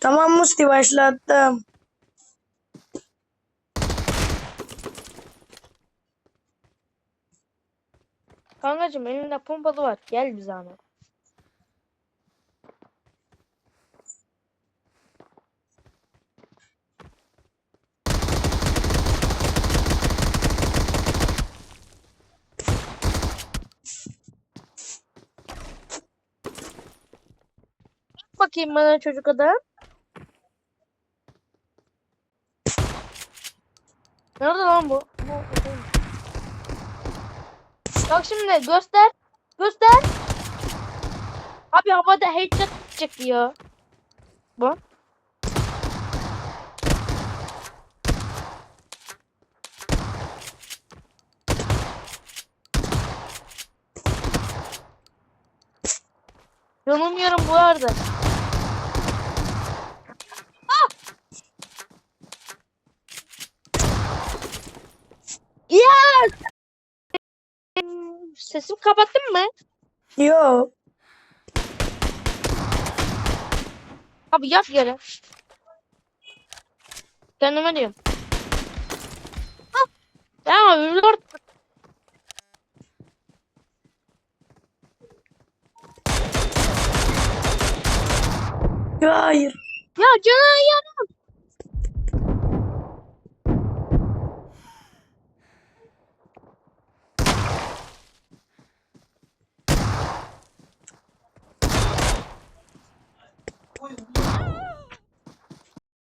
Tamam Musti başlattım. Kankacığım elinde pompalı var. Gel bir zahmet. Bakayım bana çocuk adam. Nerede lan bu? Bak şimdi göster. Göster. Abi havada headshot çıktı ya. Bu. Yanılmıyorum bu arada. Sesimi kapattın mı? Yo. Abi yap yere. Kendime diyorum. Ah! Ya Lord. Hayır. Ya canım yanım.